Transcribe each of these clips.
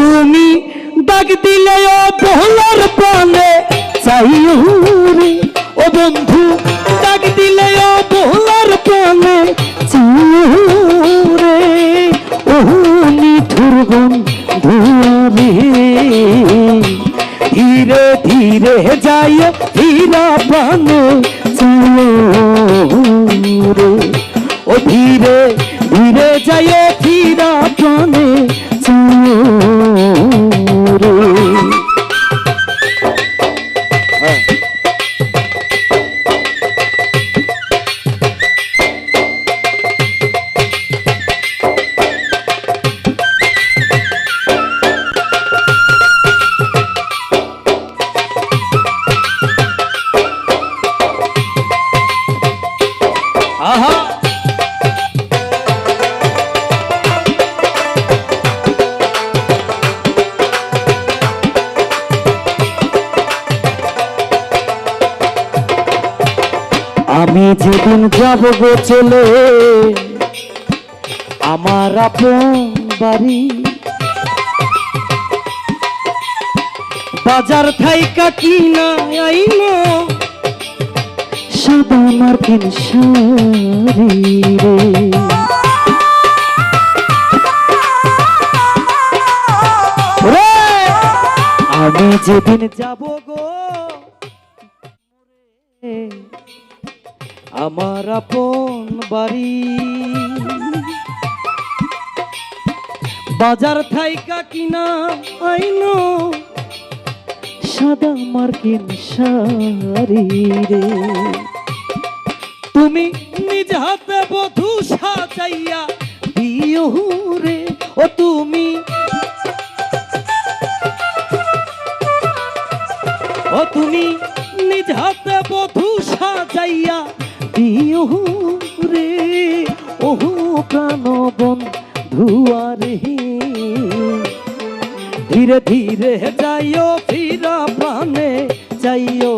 তুমি ডাক দিলে ও বহলার প্রাণে চাইও রে ও বন্ধু ডাক দিলে ও বহলার প্রাণে চাইও রে ও নিঠুর বন্ধু ধীরে ধীরে যায় ধীরা প্রাণে। যেদিন যাব গো চলে, আমার আপন বাড়ি। বাজার থাইকা কিনা আইনো সাদা মার্কিন শাড়ি রে। আমি যেদিন যাব গো আমার আপন বাড়ি। বাজার থাইকা কিনা আইন, সাদা মার্কিন রে। তুমি নিজ হাতে বধু সাজাইয়া দিও রে ও তুমি। ও তুমি নিজ হাতে বধু সাজাইয়া দিও রে ওহু প্রাণ বন্ধুয়ারে ধীরে ধীরে যাইও, ফিরা প্রাণে যাইও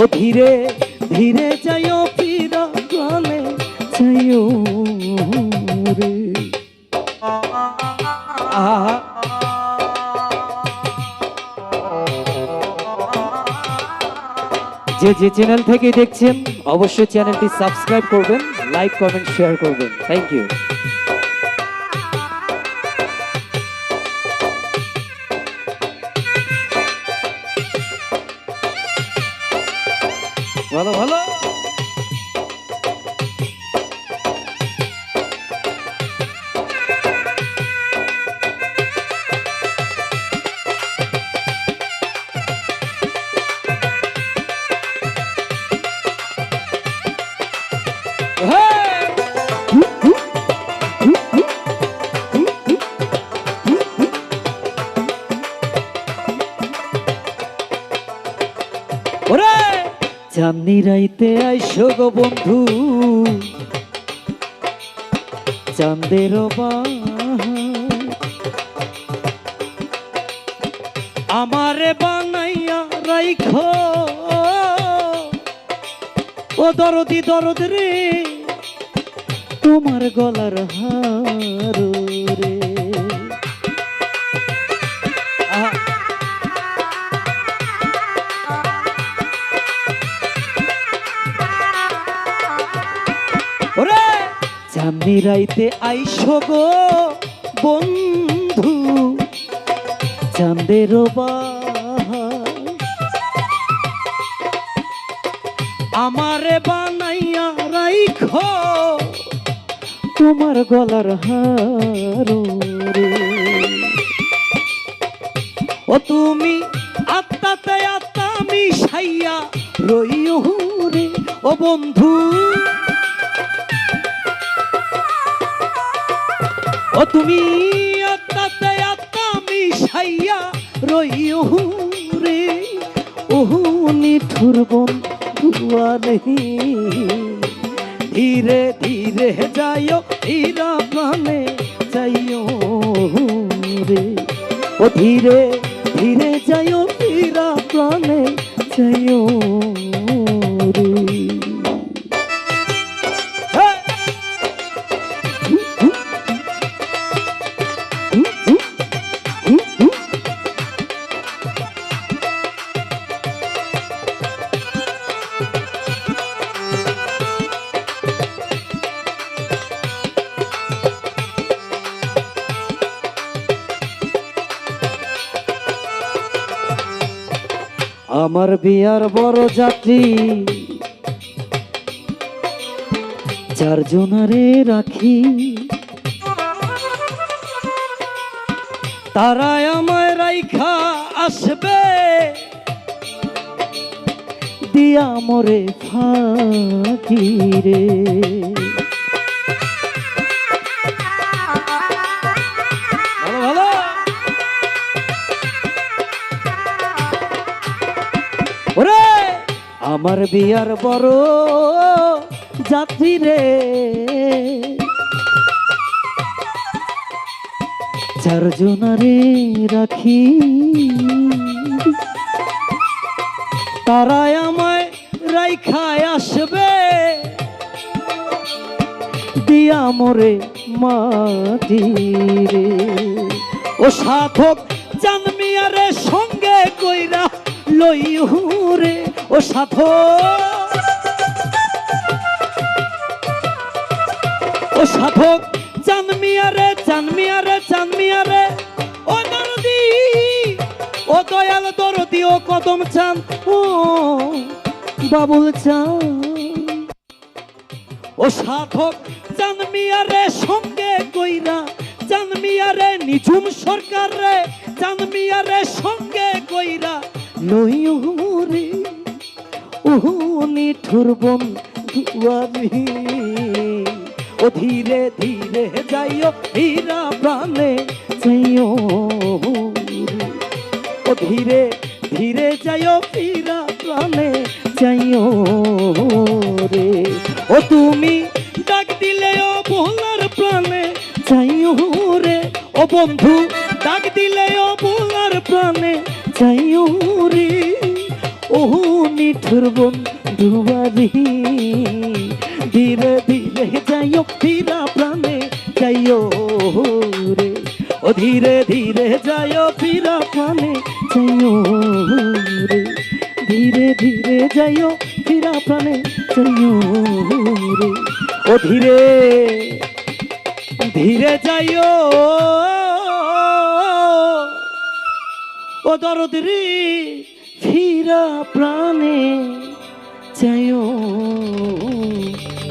ও ধীরে ধীরে যাইও, ফিরা প্রাণে যাইও রে আহা যে যে চ্যানেল থেকে দেখছেন, অবশ্যই চ্যানেলটি সাবস্ক্রাইব করবেন লাইক কমেন্ট শেয়ার করবেন। থ্যাংক ইউ ভালো ভালো? চাঁদনি রাইতে আইসো গো বন্ধু। চাঁদের আমারে বানাইয়া রাইখো। ও দরদি দরদ রে, তোমার গলার হার। চাঁদনি রাইতে আইসো গো বন্ধু। চাঁদের আমারে বানাইয়া রাইখো তোমার গলার হার ও তুমি আত্মাতে আত্মা মিশাইয়া রইও রে ও বন্ধু ও তুমি আত্মাতে আত্মা মিশাইয়া রইও রে। ওহু নিঠুর বন্ধুয়ারে ধীরে ধীরে যাইও ধীরা প্রাণে যাইও রে। ও ধীরে ধীরে যাইও ধীরা প্রাণে যাইও আমার বিয়ার বড় যাত্রী। চারজনারে রাখি। তারাই আমায় রাইখা আসবে। দিয়া মরে ফাঁকি রে। আমার বিয়ার বড় যাত্রী রে। চারজনারে রাখি। তারাই আমায় রাইখায় আসবে। দিয়া মরে মাটি রে। ও সাধক জানমিয়ারে সঙ্গে কইরা লইহুরে ও সাধক। ও সাধক জানমিয়ারে জানমিয়ারে জানমিয়ারে ও দরদি, ও দয়াল দরদি, ও কদম চান। ও বাবুল চান। ও সাধক জানমিয়ারে সঙ্গে কইরা। জানমিয়ারে নিঝুম সরকার রে। জানমিয়ারে সঙ্গে কইরা। নইরে ওহু নিঠুর বন্ধুয়ারি ও ধীরে ধীরে যাইও হীরা প্রাণে যাইও ও ধীরে ধীরে যাইও হীরা প্রাণে যাইও রে ও তুমি ডাক দিলে ও ভোলার প্রাণে যাইও রে ও বন্ধু ডাক দিলে ও ভোলার প্রাণে যাইও রে ও নিঠুর বন্ধুয়ারি ধীরে ধীরে যাইও ফিরা প্রাণে, যাইও রে ও ধীরে ধীরে যাইও ফিরা প্রাণে, যাইও রে ধীরে ধীরে যাইও ফিরা প্রাণে, যাইও রে ও ধীরে ধীরে যাইও। ও দরদরি ফিরা প্রাণে চায়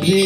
রে।